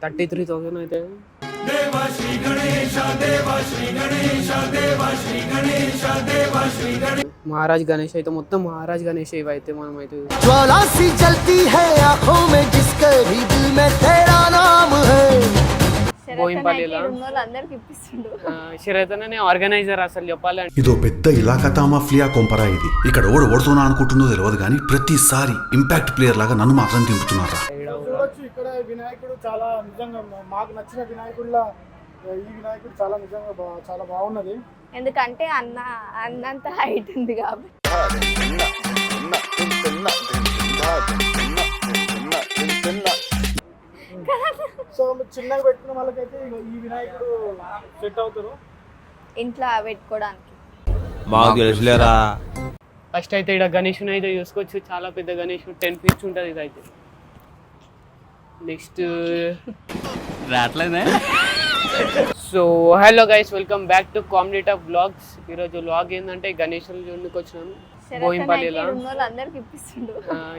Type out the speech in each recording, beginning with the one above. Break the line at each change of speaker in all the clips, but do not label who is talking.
Thirty three thousand అయితే మహారాజ్ గణేష్ అయితే మొత్తం మహారాజ్ గణేష్ ఇవి అయితే మనం అయితే
ज्वाला सी जलती है आंखों में जिसके भी दिल में तेरा नाम है
బోయింపల్లిలా
అందరికి ఇప్పిస్తుండు
శరతనే ఆర్గనైజర్ అసలు చెప్పాలంటే
ఇదో పెద్ద ఇలాకతా మాఫియా కొంపరా ఇది ఇక్కడ ఓడి ఓడుతున్నా అనుకుంటుందో తెలియదు కానీ ప్రతిసారి ఇంపాక్ట్ ప్లేయర్ లాగా నన్ను మాత్రం దింపుతున్నారా
చూడొచ్చు ఇక్కడ వినాయకుడు చాలా నిజంగా మాకు నచ్చిన వినాయకుడిలా ఈ వినాయకుడు చాలా నిజంగా చాలా బాగున్నది.
ఎందుకంటే అన్న అన్నంత హైట్ ఉంది కాబట్టి.
సో మీరు చిన్నగా పెట్టుకున్న వాళ్ళకైతే ఈ వినాయకుడు సెట్ అవుతారు.
ఇంట్లో పెట్టుకోవడానికి.
మాకు తెలుసులేరా?
ఫస్ట్ అయితే ఇక్కడ గణేషుని అయితే చూసుకోవచ్చు. చాలా పెద్ద గణేష్ టెన్ ఫీట్స్ ఉంటుంది ఇది అయితే next
రావట్లేదే?
So hello guys welcome back to comedy of blogs ఈరోజు బ్లాగ్ ఏంటంటే గణేషుల జోన్కి వచ్చినాను బోయింపల్లిలో.
అందరికి ఇప్పిస్తుండు.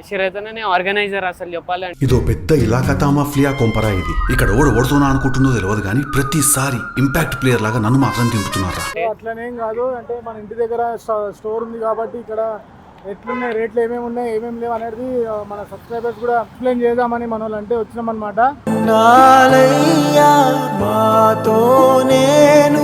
శరతనే ఆర్గనైజర్ అసలు చెప్పాలంటే
ఇదో పెద్ద ఇలాకతా మాఫియా కొంపరా ఇది? ఇక్కడ ఓడి ఓడుతున్నా అనుకుంటుందో తెలియదు కానీ ప్రతిసారి ఇంపాక్ట్ ప్లేయర్ లాగా నన్ను మాత్రం దింపుతున్నారా?
సో అట్లనేం కాదు అంటే మన ఇంటి దగ్గర స్టో- స్టోర్ ఉంది కాబట్టి ఇక్కడ ఎట్లున్నాయి రేట్లు ఏమేమి ఉన్నాయి ఏమేమి లేవు అనేది మన సబ్స్క్రైబర్స్ కూడా ఎక్స్ప్లెయిన్ చేద్దామని మన వాళ్ళు అంటే వచ్చినాం అనమాట
నాలయ్యా మాతో నేను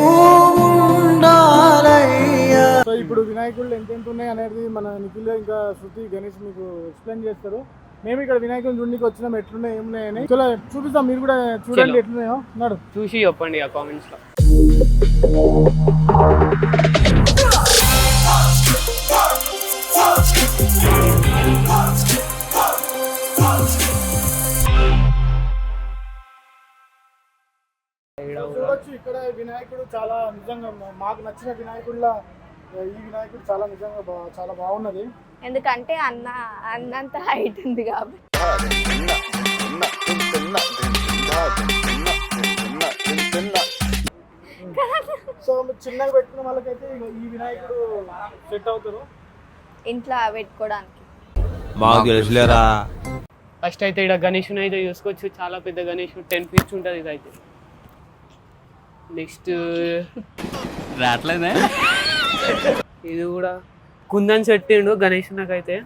ఉండాలయ్యా.
సో ఇప్పుడు వినాయకుళ్ళు ఎంతెంత ఉన్నాయి అనేది మన నిఖిల్ ఇంకా శృతి గణేష్ మీకు ఎక్స్ప్లెయిన్ చేస్తారు. మేము ఇక్కడ వినాయకుని చూడడానికి వచ్చినాం ఎట్లున్నాయి ఏమున్నాయని చలో చూపిస్తాం మీరు కూడా చూడండి. ఎట్లున్నాయో. అన్నాడు
చూసి చెప్పండి ఆ కామెంట్స్లో
చూడొచ్చు ఇక్కడ వినాయకుడు చాలా నిజంగా మాకు నచ్చిన వినాయకుడిలా ఈ వినాయకుడు చాలా నిజంగా చాలా బాగున్నది.
ఎందుకంటే అన్న అన్నంత హైట్ ఉంది కాబట్టి.
సో చిన్నగా పెట్టుకున్న వాళ్ళకైతే ఈ వినాయకుడు సెట్ అవుతారు.
ఇంట్లో పెట్టుకోవడానికి.
మాకు తెలుసులేరా.
ఫస్ట్ అయితే ఇక్కడ గణేషుని అయితే చూసుకోవచ్చు. చాలా పెద్ద గణేష్ టెన్ ఫీట్స్ ఉంటుంది ఇది అయితే. నెక్స్ట్
రావట్లేదే?
ఇది కూడా కుందన్ చెట్టిండు గణేష్ నాకైతే.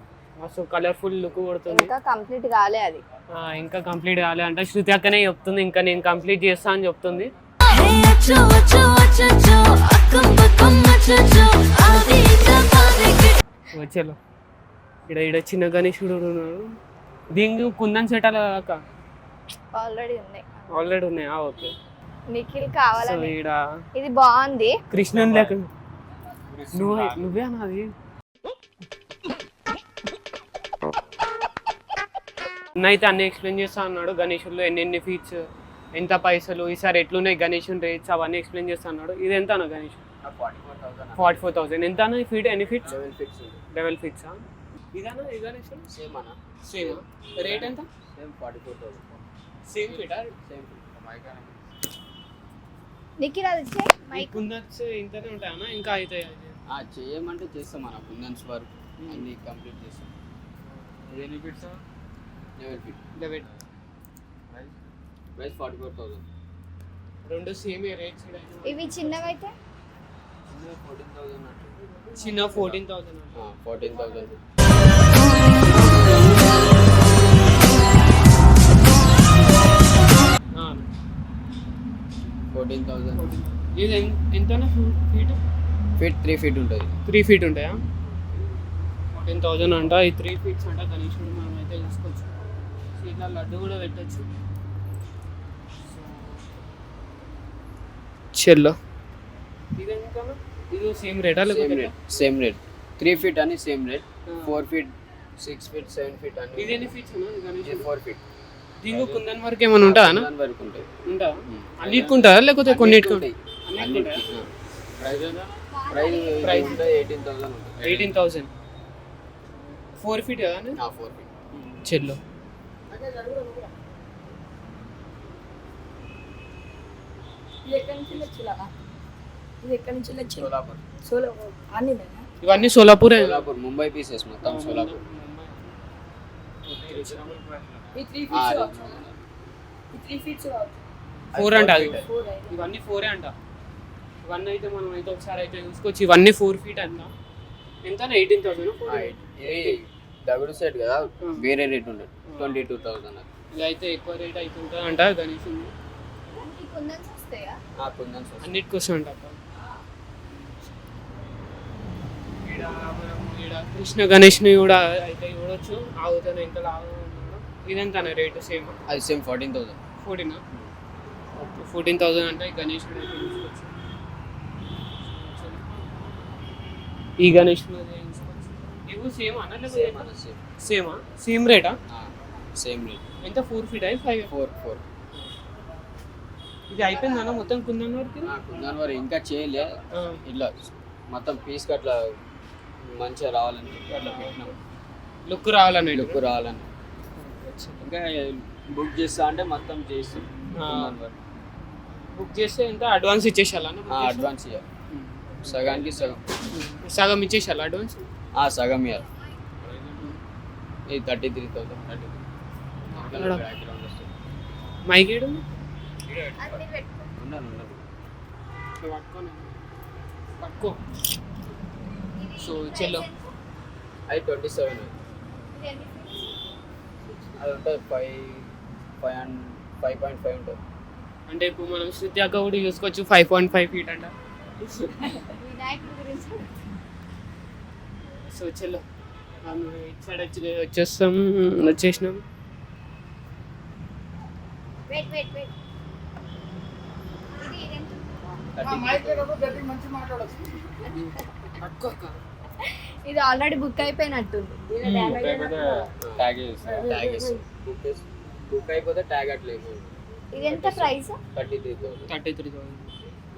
మస్తు కలర్ఫుల్ లుక్ కొడుతుంది.
ఇంకా కంప్లీట్ కాలే అది.
ఆ, ఇంకా కంప్లీట్ కాలే అంటే. శృతి అక్కనే చెప్తుంది ఇంకా నేను కంప్లీట్ చేస్తా అని చెప్తుంది. వచ్చేలో ఇక్కడ ఇక్కడ చిన్న గణేశుడు ఉన్నాడు. దీనికి కుందన్ సెటాల అక్క
ఆల్రెడీ ఉంది
ఆల్రెడీ ఉన్నాయా. ఓకే.
నిఖిల్
సో
కావాలని
ఇక్కడ
ఇది బాగుంది.
కృష్ణన్ లేక నువ్వే నువ్వే అన్నది. అయితే అన్ని ఎక్స్ప్లెయిన్ చేస్తా అన్నాడు. గణేషుల్లో ఎన్ని ఎన్ని ఫీట్స్ ఎంత పైసలు ఈసారి ఎట్లున్నాయి గణేషుని రేట్స్ అవన్నీ ఎక్స్ప్లెయిన్ చేస్తా అన్నాడు. ఇది ఎంత అన్న గణేష్ ఫార్టీ ఫోర్ థౌసండ్. ఎంత అన్న ఫీట్ ఎన్ని ఫీట్స్ లెవెల్ ఫీట్స్ ఇదన్నా ఇది గణేష్ సేమ్ అన్న. సేమ్ రేట్ ఎంత? Same forty four thousand same ఫీటా same
Nikhil అది ఇచ్చే మైక్
కుందన్స్ ఇంతనే ఉంటాయన్నా ఇంకా అవుతాయి
ఆ, చేయమంటే చేస్తాం మన కుందన్స్ వర్క్ అన్ని కంప్లీట్ చేస్తాం.
ఎన్ని feets
level fit
eleven.
Price forty four thousand
రెండు సేమ్ రేట్స్
ఇవి
థౌసండ్ అంటే
చిన్న fourteen thousand
fourteen thousand fourteen thousand
ఇది ఎంతనా ఫీట్
ఫీట్ త్రీ ఫీట్ ఉంటుంది.
త్రీ ఫీట్ ఉంటాయా? ఫోర్టీన్ థౌజండ్ అంట. ఈ త్రీ ఫీట్స్ అంట గణేశుడు మనం అయితే చూసుకోవచ్చు ఇట్లా లడ్డు కూడా పెట్టచ్చు. చెల్లో. ఇది ఇది same రేటా same
rate same rate three feet అని same
rate.
Four feet six feet seven feet అని
ఇది ఎన్ని ఫీట్స్
ఇది
గణేశుడు
ఫోర్ ఫీట్
దీనికి కుందన్ వరకు ఏమైనా ఉంటుందా అన్న?
దాని వరకు ఉంటుంది
ఉంటుందా అన్నిటికి ఉంటుందా లేకపోతే కొన్నిటికి
ఉంటాయి
అన్నిటికి ఉంటాయా?
Price
price?
ఉంటుంది eighteen thousand
eighteen thousand four feet కదా?
ఫోర్ ఫీట్
చెల్లో
ఎక్కడి నుంచి వచ్చిలా ఇది ఎక్కడి నుంచి వచ్చి
సోలాపూర్.
ఇవన్నీ సోలాపూర్.
సోలాపూర్ ముంబై పీసెస్ మొత్తం సోలాపూర్.
ఈ త్రీ ఫీట్స్
అది.
త్రీ ఫీట్స్
ఫోర్ అంట అది.
ఫోర్ అయితే
ఇవన్నీ ఫోరే అంట. ఇవన్నీ అయితే మనం అయితే ఒకసారి అయితే చూసుకోవచ్చు. ఇవన్నీ ఫోర్ ఫీట్ అంట. ఎంత ఎయిటీన్ థౌసండ్
దగుడు సెట్ కదా? వేరే రేట్ ఉండదు ట్వంటీ టూ థౌసండ్
ఇది అయితే ఎక్కువ రేట్ అవుతుంటుంది అంట గణేష్
ఈ కుందన్స్ వస్తాయా.
కుందన్స్
అన్నిటికి వస్తుంట ఈడ కృష్ణ గణేష్ని కూడా అయితే చూడొచ్చు. ఆగుతాను ఎంత లాగా ఇదంతా రేట్ సేమ్
అది same fourteen thousand
fourteen okay fourteen thousand అంటే గణేష్ అయితే తీసుకోవచ్చు ఈ గణేష్ ఇవి సేమ్ అన్న
సేమ్ సేమ్
రేటా
సేమ్ రేట్
ఎంత? ఫోర్ ఫీట్ అయి ఫైవ్
ఫోర్ ఫోర్
ఇది అయిపోయిందన్న మొత్తం కుందన్ వరకు
కుందన్ వారు ఇంకా చేయలే. ఇట్లా మొత్తం పీస్ అట్లా మంచిగా రావాలని చెప్పి అట్లా పెట్టినాం.
లుక్ రావాలని
లుక్ రావాలని. ఇంకా బుక్ చేస్తా అంటే మొత్తం చేసి.
బుక్ చేస్తే ఎంత? అడ్వాన్స్ ఇచ్చేసాలన్న
అడ్వాన్స్ ఇవ్వాలి సగానికి సగం.
సగం ఇచ్చేసాలి అడ్వాన్స్?
ఆ, సగం ఇవ్వాలి ఇది thirty three thousand.
Thirty.
Three
mic ఏడు?
ఉన్నాను ఉన్నాను
పట్టుకో. సో చెల్లో
అది ట్వంటీ సెవెన్? అది ఉంటుంది five five and five point five ఉంటుంది.
అంటే ఇప్పుడు మనం శృతి అక్క కూడా చూసుకోవచ్చు ఫైవ్ పాయింట్ ఫైవ్ ఫీట్ అంట. సో చెల్లో మనం ఇటు సైడ్ వచ్చి వచ్చేస్తాం వచ్చేసినాం.
వెయిట్ వెయిట్ వెయిట్ ఇది
మంచి మాట్లాడచ్చు.
ఇది ఆల్రెడీ బుక్ అయిపోయినట్టుంది.
ట్యాగ్ బుక్ బుక్ అయిపోతే ట్యాగ్ అట్లా
ఇది ఎంత price
thirty three thousand
thirty three thousand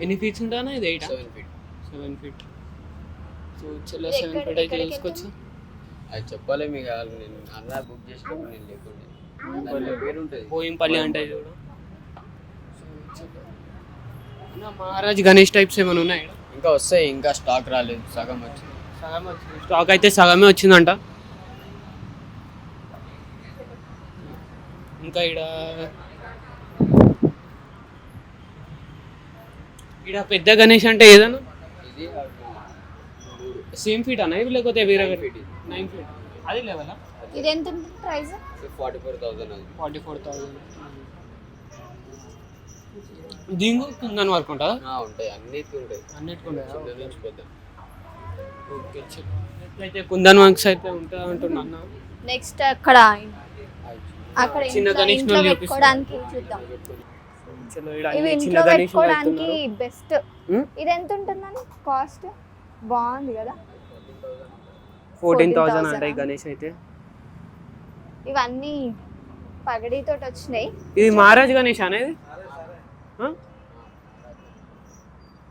ఎన్ని ఫీట్స్ ఉంటానా? ఇది eight
seven feet
seven feet so చెల్లో
ఇది
సెవెన్ ఫీట్ అయితే చూసుకోవచ్చు
అది చెప్పలే మీకు నేను అన్న బుక్ చేసినప్పుడు నేను లేకుండే. పేరు ఉంటుంది
బోయింపల్లి అంటే ఇది కూడా సో చెల్లో. అన్న మహారాజ్ గణేష్ టైప్స్ ఏమైనా ఉన్నాయి?
ఇంకా వస్తాయి ఇంకా స్టాక్ రాలేదు సగం వచ్చింది.
స్టాక్ అయితే సగమే వచ్చిందంట. ఇంకా ఈడ ఈడ పెద్ద గణేష్ అంటే ఏదన్నా?
ఇది
సేమ్ ఫీట్ అన్న ఇవి లేకపోతే వేరే వేరే?
feet.
నైన్ ఫీట్ అది లెవెలా
ఇది ఎంత ఉంటుంది ప్రైస్
ఫార్టీ ఫోర్ థౌసండ్ అది.
ఫార్టీ ఫోర్ థౌసండ్ దీంగు కుందని వరకు ఉంటుందా?
ఆ, ఉంటాయి. అన్నిటికీ ఉంటాయి. నుంచి పెద్ద
ఓకే కుందన్ వర్క్స్ అయితే ఉంటుంది అంటున్నా అన్న?
నెక్స్ట్ అక్కడ అక్కడ
చిన్న
ఇంట్లో- పెట్టుకోవడానికి చూద్దాం. ఇవి ఇంట్లో
గణేష్
పెట్టుకోవడానికి బెస్ట్? ఇది ఎంత ఉంటుందని? కాస్ట్? బాగుంది కదా.
ఫోర్టీన్ థౌసండ్
14,000
అంటే ఈ గణేష్ అయితే.
ఇవన్నీ పగడితో వచ్చినాయి.
ఇది మహారాజ్ గణేష్ అనేది?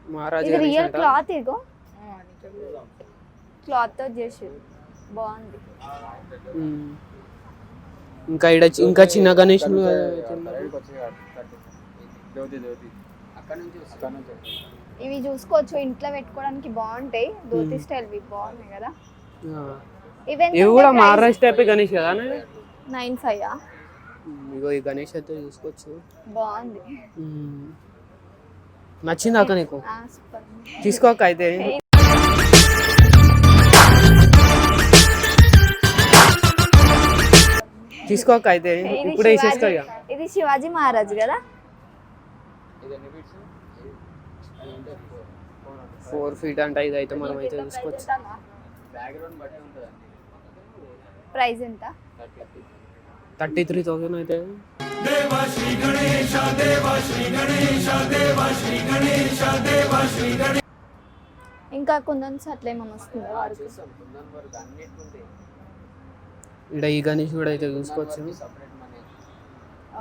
మహారాజ్
రియల్ క్లాత్ ఇగో. క్లాత్తో చేసారు బాగుంది.
ఇంకా ఈడ చి- ఇంకా చిన్న గణేష్
అక్కడ నుంచి వస్తుంది
ఇవి చూసుకోవచ్చు. ఇంట్లో పెట్టుకోవడానికి బాగుంటాయి. ధోతి స్టైల్ ఇవి బాగున్నాయి కదా. ఇవి
కూడా మహారాజ్ టైప్ గణేష్ కదా?
Nine five?
ఇగో ఈ గణేష్ అయితే చూసుకోవచ్చు.
బాగుంది.
నచ్చిందా అక్క నీకు? తీసుకోక అయితే. తీసుకోక అయితే
ఇది
ఇప్పుడే
శివాజీ-
వేసేసుకో ఇక.
ఇది శివాజీ మహారాజ్ కదా?
ఫోర్ ఫీట్ అంటే ఇది అయితే మనం అయితే చూసుకోవచ్చు
ప్రైస్ ఎంత?
థర్టీ
త్రీ థౌసండ్ అయితే.
ఇంకా కుందన్స్ అట్లా ఏమైనా వస్తుందా? వారికి
చేస్తాం. కుందన్ వరకు అన్నిటికీ ఉంటాయి
ఇక్కడ ఈ గణేష్ కూడా అయితే చూసుకోవచ్చు
సపరేట్ మనీ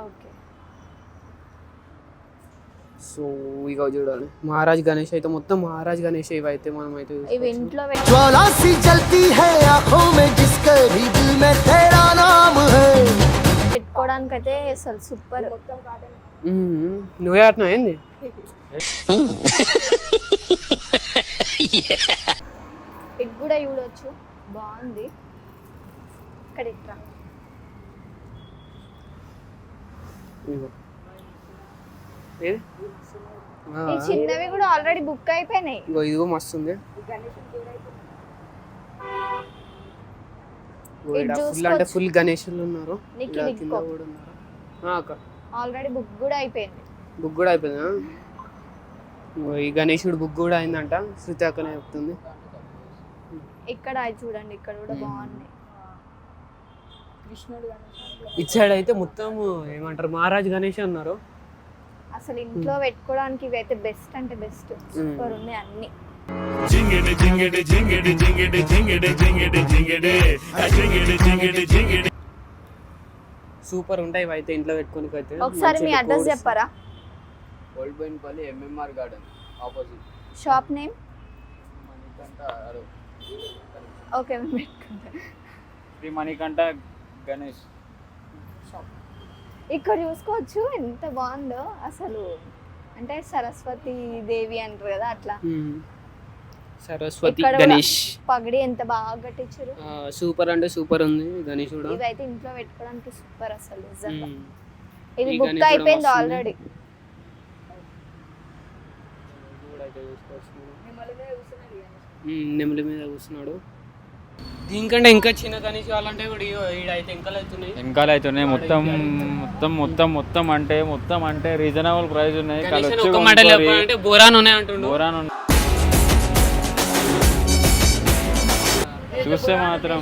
ఓకే
సో ఇక చూడాలి మహారాజ్ గణేష్ అయితే మొత్తం మహారాజ్ గణేష్ ఇవి అయితే మనం అయితే
ఇవి
చూసుకోవచ్చు.
ఇంట్లో పెట్టి
ज्वाला सी जलती है आंखों में जिसके भी दिल में तेरा नाम है
పెట్టుకోవడానికి అయితే అసలు సూపర్
మ్మ్. నువ్వే ఆడుతున్నావు ఏంది
ఇది కూడా చూడొచ్చు బాగుంది ఇక్కడ ఈ చిన్నవి కూడా ఆల్రెడీ బుక్ అయిపోయినాయి.
ఇగో ఇదిగో మస్తు ఉంది ఫుల్ అంటే. ఫుల్ గణేషులు ఉన్నారు. కింద. కూడా ఉన్నారు.
ఆల్రెడీ బుక్ కూడా అయిపోయింది.
బుక్ కూడా అయిపోయిందా? ఈ గణేశుడు బుక్ కూడా అయిందంట. శృతి అక్కనే చెప్తుంది.
ఇక్కడ చూడండి ఇక్కడ కూడా బాగున్నాయి
ఇటు సైడ్ అయితే మొత్తం ఏమంటారు మహారాజ్ గణేష్ అన్నారు
అసలు ఇంట్లో పెట్టుకోవడానికి ఇవి అయితే బెస్ట్ అంటే బెస్ట్ సూపర్ ఉన్నాయి అన్ని.
సూపర్ ఉంటాయి ఇవి అయితే ఇంట్లో పెట్టుకొని అయితే
ఒకసారి మీ అడ్రస్. చెప్పారా?
Old Bowenpally MMR garden
opposite shop
name Manikanta
okay మేము పెట్టుకుంటాం.
శ్రీ మణికంఠ గణేష్.
ఇక్కడ చూసుకోవచ్చు ఎంత బాగుందో అసలు. అంటే సరస్వతి దేవి అంటారు కదా అట్లా.
సరస్వతి గణేష్.
పగడి ఎంత బాగా కట్టించారు.
ఆ, సూపర్ అంటే సూపర్ ఉంది గణేష్ కూడా.
ఇవైతే ఇంట్లో పెట్టుకోవడానికి సూపర్ అసలు. ఇది బుక్ అయిపోయింది. ఆల్రెడీ
నెమలి మీద కూర్చున్నాడు. దీనికంటే ఇంకా చిన్న గణేష్ కావాలంటే కూడా ఈడైతే ఇంకా అవుతున్నాయి.
వెనకాల అవుతున్నాయి. మొత్తం మొత్తం మొత్తం మొత్తం అంటే మొత్తం అంటే రీజనబుల్ ప్రైస్ ఉన్నాయి.
గణేష్
వాళ్ళు
అని
వచ్చి
ఒక మాట
కొనుక్కోరి.
చెప్పాలంటే బోరాన్ ఉన్నాయి అంటుండు.
బోరాన్ ఉన్న- చూస్తే మాత్రం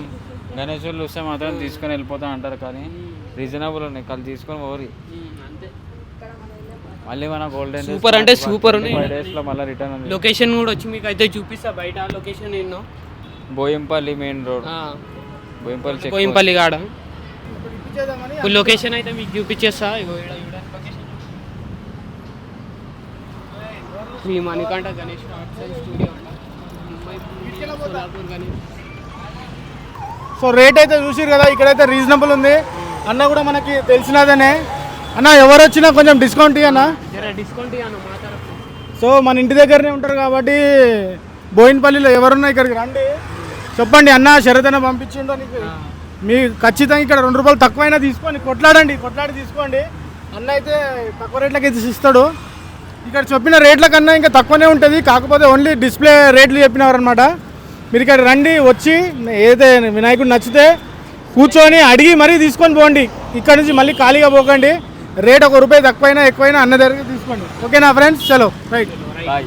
గణేశులు చూస్తే మాత్రం తీసుకొని వెళ్ళిపోతా అంటారు కానీ రీజనబుల్ ఉన్నాయి. కళ్ళు తీసుకొని పోరి.
అంతే
మళ్ళీ మన గోల్డెన్
Super అంటే super ఉన్నాయి.
ఫైవ్ డేస్లో మళ్ళీ రిటర్న్
లొకేషన్ కూడా వచ్చి మీకు అయితే చూపిస్తా. బయట లొకేషన్ ఎన్నో
బోయంపల్లి మెయిన్ రోడ్. బోయంపల్లి చెక్
కోయింపల్లి కాడ. ఇప్పుడు లొకేషన్ అయితే మీకు చూపించేస్తా. Shri Manikanta Ganesh arts and studio
so rate అయితే చూసిరు కదా ఇక్కడైతే రీజనబుల్ ఉంది. అన్న కూడా మనకి తెలిసినదనే. అన్న ఎవరు వచ్చినా కొంచెం డిస్కౌంట్ ఇవ్వనా
జర డిస్కౌంట్ ఇవ్వను మా తరఫు
సో మన ఇంటి దగ్గరనే ఉంటారు కాబట్టి బోయినపల్లిలో ఎవరున్నా ఇక్కడికి రండి. చెప్పండి అన్న శరదన పంపించిండో నీకు. మీ ఖచ్చితంగా ఇక్కడ రెండు రూపాయలు తక్కువైనా తీసుకోండి. కొట్లాడండి కొట్లాడి తీసుకోండి. అన్న అయితే తక్కువ రేట్లకి అయితే ఇస్తాడు. ఇక్కడ చెప్పిన రేట్ల కన్నా ఇంకా తక్కువనే ఉంటుంది. కాకపోతే ఓన్లీ డిస్ప్లే రేట్లు చెప్పినవారు అనమాట మీరు ఇక్కడ రండి వచ్చి ఏదైతే వినాయకుడు నచ్చితే కూర్చొని అడిగి మరీ తీసుకొని పోండి. ఇక్కడ నుంచి మళ్ళీ ఖాళీగా పోకండి. రేట్ ఒక రూపాయి తక్కువైనా ఎక్కువైనా అన్న దగ్గర తీసుకోండి ఓకేనా ఫ్రెండ్స్ చలో. Right
bye